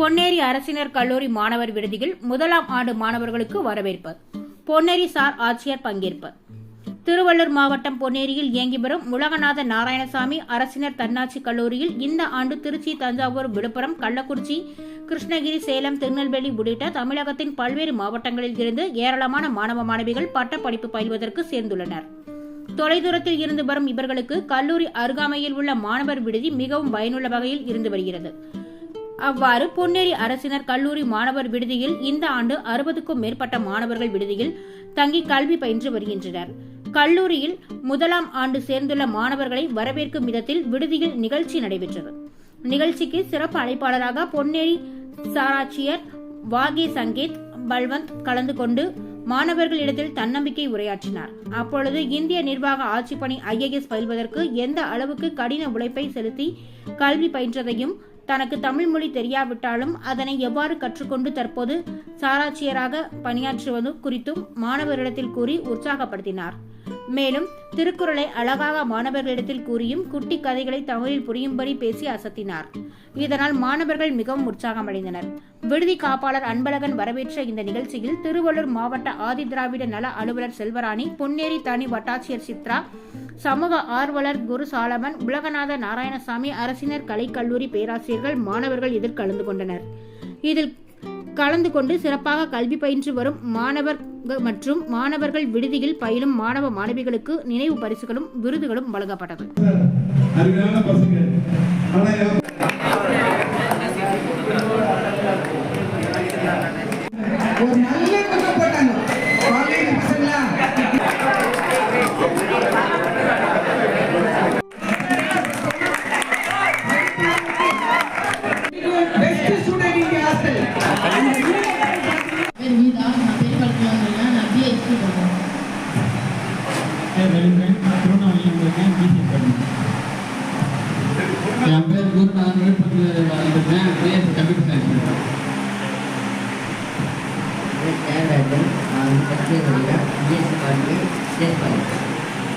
பொன்னேரி அரசினர் கல்லூரி மாணவர் விடுதியில் முதலாம் ஆண்டு மாணவர்களுக்கு வரவேற்பு. பொன்னேரி சார் ஆட்சியர் பங்கேற்பு. திருவள்ளூர் மாவட்டம் பொன்னேரியில் இயங்கி வரும் உலகநாத நாராயணசாமி அரசினர் தன்னாட்சி கல்லூரியில் இந்த ஆண்டு திருச்சி தஞ்சாவூர் விழுப்புரம் கள்ளக்குறிச்சி கிருஷ்ணகிரி சேலம் திருநெல்வேலி உள்ளிட்ட தமிழகத்தின் பல்வேறு மாவட்டங்களில் இருந்து ஏராளமான மாணவ மாணவிகள் பட்டப்படிப்பு பயில்வதற்கு சேர்ந்துள்ளனர். தொலைதூரத்தில் இருந்து வரும் இவர்களுக்கு கல்லூரி அருகாமையில் உள்ள மாணவர் விடுதி மிகவும் பயனுள்ள வகையில் இருந்து வருகிறது. அவ்வாறு பொன்னேரி அரசினர் கல்லூரி மாணவர் விடுதியில் இந்த ஆண்டு அறுபதுக்கும் மேற்பட்ட மாணவர்கள் விடுதியில் தங்கி கல்வி பயின்று வருகின்றனர். கல்லூரியில் முதலாம் ஆண்டு சேர்ந்துள்ள மாணவர்களை வரவேற்கும் விதத்தில் விடுதியில் நிகழ்ச்சி நடைபெற்றது. நிகழ்ச்சிக்கு சிறப்பு அழைப்பாளராக பொன்னேரி சாராட்சியர் வாகே சங்கீத் பல்வந்த் கலந்து கொண்டு மாணவர்களிடத்தில் தன்னம்பிக்கை உரையாற்றினார். அப்பொழுது இந்திய நிர்வாக ஆட்சிப்பணி ஐஏஎஸ் பயில்வதற்கு எந்த அளவுக்கு கடின உழைப்பை செலுத்தி கல்வி பயின்றதையும் தனக்கு தமிழ் மொழி தெரியாவிட்டாலும் அதனை எவ்வாறு கற்றுக்கொண்டு தற்போது சாராட்சியராக பணியாற்றுவது குறித்தும் மாணவர்களிடத்தில் கூறி உற்சாகப்படுத்தினார். மேலும் திருக்குறளை அழகாக மாணவர்களிடத்தில் கூறியும் குட்டி கதைகளை தமிழில் புரியும்படி பேசி அசத்தினார். இதனால் மாணவர்கள் மிகவும் உற்சாகமடைந்தனர். விடுதி காப்பாளர் அன்பழகன் வரவேற்ற இந்த நிகழ்ச்சியில் திருவள்ளூர் மாவட்ட ஆதிதிராவிட நல அலுவலர் செல்வராணி பொன்னேரி தனி வட்டாட்சியர் சித்ரா சமூக ஆர்வலர் குரு சாலமன் உலகநாத நாராயணசாமி அரசினர் கலைக்கல்லூரி பேராசிரியர்கள் மாணவர்கள் இதில் கலந்து கொண்டனர். இதில் கலந்து கொண்டு சிறப்பாக கல்வி பயின்று வரும் மாணவர் மற்றும் மாணவர்கள் விடுதியில் பயிலும் மாணவ மாணவிகளுக்கு நினைவு பரிசுகளும் விருதுகளும் வழங்கப்பட்டது. ஒரு நல்ல குக்கம் போட்டாங்க காலேஜ் பசங்களா பெஸ்ட் ஸ்டூடெண்ட் இன் ஹாஸ்டல் பேர் நான் பெரிய படத்தில் வந்திருக்கேன் நான் பண்ணுறேன் திருவண்ணாமலையில் பிசி என் பேர் குரு நான் விழுப்புரத்தில் வந்திருக்கேன் பிஎஸ்சி கம்ப்யூட்டர் சயின்ஸ் பண்ணுறேன் நான் பற்றி பிஎஸ்சி பண்ணி